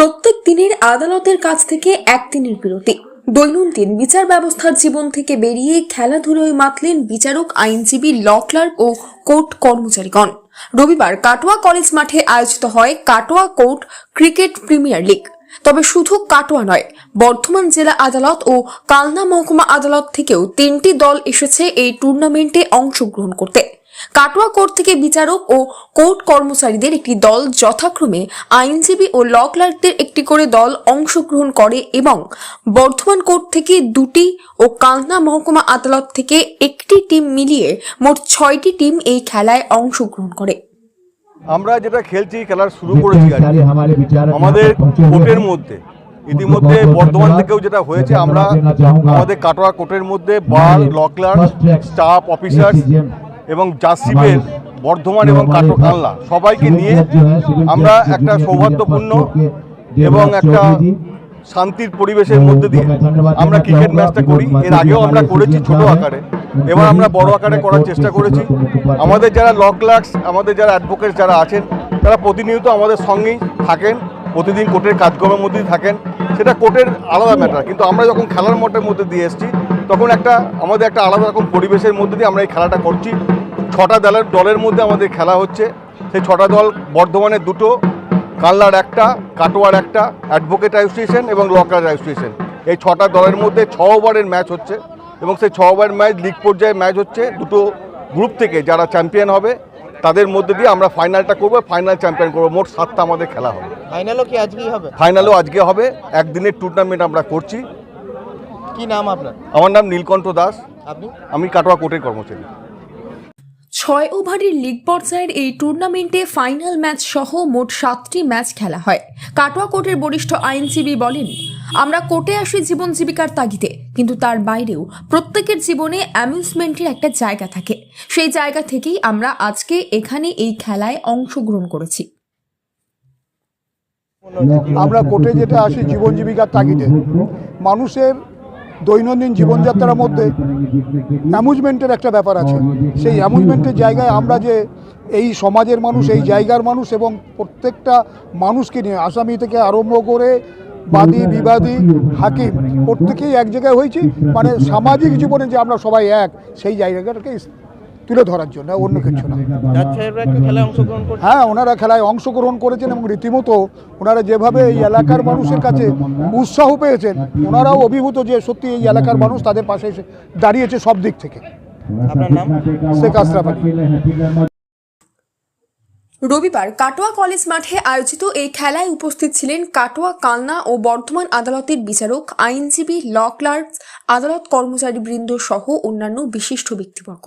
প্রত্যেক দিনের আদালতের কাছ থেকে একদিনের বিরতি। দৈনন্দিন বিচার ব্যবস্থার জীবন থেকে বেরিয়ে খেলাধুলোয় মাতলেন বিচারক, আইনজীবী, ল ক্লার্ক ও কোর্ট কর্মচারীগণ। রবিবার কাটোয়া কলেজ মাঠে আয়োজিত হয় Katwa court cricket premier league. তবে শুধু কাটোয়া নয়, বর্ধমান জেলা আদালত ও কালনা মহকুমা আদালত থেকেও তিনটি দল এসেছে এই টুর্নামেন্টে অংশগ্রহণ করতে। কাটোয়া কোর্ট থেকে বিচারক ও কোর্ট কর্মচারীদের একটি দল যথাক্রমে আইনজীবী ও ল ক্লার্কদের একটি করে দল অংশগ্রহণ করে এবং বর্ধমান কোর্ট থেকে দুটি ও কালনা মহকুমা আদালত থেকে একটি টিম মিলিয়ে মোট ছয়টি টিম এই খেলায় অংশগ্রহণ করে। আমরা যেটা খেলছি খেলা শুরু করেছি আমাদের কোর্টের মধ্যে। ইতিমধ্যে বর্ধমান থেকেও যেটা হয়েছে আমরা আমাদের কাটোয়া কোর্টের মধ্যে bar law clerk staff officer এবং জাসিপের বর্ধমান এবং কাটো কানলা সবাইকে নিয়ে আমরা একটা সৌহার্দ্যপূর্ণ এবং একটা শান্তির পরিবেশের মধ্যে দিয়ে আমরা ক্রিকেট ম্যাচটা করি। এর আগেও আমরা করেছি ছোট আকারে। এবার আমরা বড় আকারে করার চেষ্টা করেছি। আমাদের যারা ল ক্লার্কস আমাদের যারা অ্যাডভোকেট যারা আছেন তারা প্রতিনিয়ত আমাদের সঙ্গেই থাকেন প্রতিদিন কোর্টের কাজকর্মের মধ্যেই থাকেন। সেটা কোর্টের আলাদা ম্যাটার কিন্তু আমরা যখন খেলার মাঠের মধ্যে দিয়ে এসেছি তখন একটা আমাদের একটা আলাদা রকম পরিবেশের মধ্যে দিয়ে আমরা এই খেলাটা করছি। ছটা দলের দলের মধ্যে আমাদের খেলা হচ্ছে। সেই ছটা দল বর্ধমানের দুটো কাল্লার একটা কাটোয়ার একটা অ্যাডভোকেট অ্যাসোসিয়েশন এবং লকার অ্যাসোসিয়েশন। এই ছটা দলের মধ্যে ছ ওভারের ম্যাচ হচ্ছে এবং সেই ছ ওভারের ম্যাচ লিগ পর্যায়ে ম্যাচ হচ্ছে দুটো গ্রুপ থেকে। যারা চ্যাম্পিয়ন হবে তাদের মধ্যে দিয়ে আমরা ফাইনালটা করব ফাইনাল চ্যাম্পিয়ন করব। মোট সাতটা আমাদের খেলা হবে। ফাইনালও কি আজকেই হবে? ফাইনালও আজকে হবে। একদিনের টুর্নামেন্ট আমরা করছি। কি নাম আপনার? আমার নাম নীলকণ্ঠ দাস। আপনি? আমি কাটোয়া কোর্টের কর্মচারী। ছয় ওভারের লিগ পর্যায়ের এই টুর্নামেন্টে ফাইনাল ম্যাচ সহ মোট সাতটি ম্যাচ খেলা হয়। কাটোয়া কোর্টের বরিষ্ঠ আইনজীবী বলেন আমরা কোর্টে আসি জীবন জীবিকার তাগিদে কিন্তু তার বাইরেও প্রত্যেকের জীবনে অ্যামিউজমেন্টের একটা জায়গা থাকে। সেই জায়গা থেকেই আমরা আজকে এখানে এই খেলায় অংশগ্রহণ করেছি। আমরা কোর্টে যেটা আসি জীবন জীবিকার তাগিদে। মানুষের দৈনন্দিন জীবনযাত্রার মধ্যে অ্যামুজমেন্টের একটা ব্যাপার আছে। সেই অ্যামুজমেন্টের জায়গায় আমরা যে এই সমাজের মানুষ, এই জায়গার মানুষ এবং প্রত্যেকটা মানুষকে নিয়ে, আসামি থেকে আরম্ভ করে বাদী, বিবাদী, হাকিম, প্রত্যেকেই এক জায়গায় হয়েছি। মানে সামাজিক জীবনে যে আমরা সবাই এক, সেই জায়গাটাকে তুলে ধরার জন্য অন্য কিছু না। হ্যাঁ ওনারা খেলায় অংশগ্রহণ করেছেন এবং রীতিমতো ওনারা যেভাবে এই এলাকার মানুষের কাছে উৎসাহ পেয়েছেন ওনারাও অভিভূত যে সত্যি এই এলাকার মানুষ তাদের পাশে এসে দাঁড়িয়েছে সব দিক থেকে। আপনার নাম? শেখ আশরাফ রবিবার কাটোয়া কলেজ মাঠে আয়োজিত এই খেলায় উপস্থিত ছিলেন কাটোয়া কালনা ও বর্ধমান আদালতের বিচারক আইনজীবী ল ক্লার্ক আদালত কর্মচারী বৃন্দ সহ অন্যান্য বিশিষ্ট ব্যক্তিবর্গ।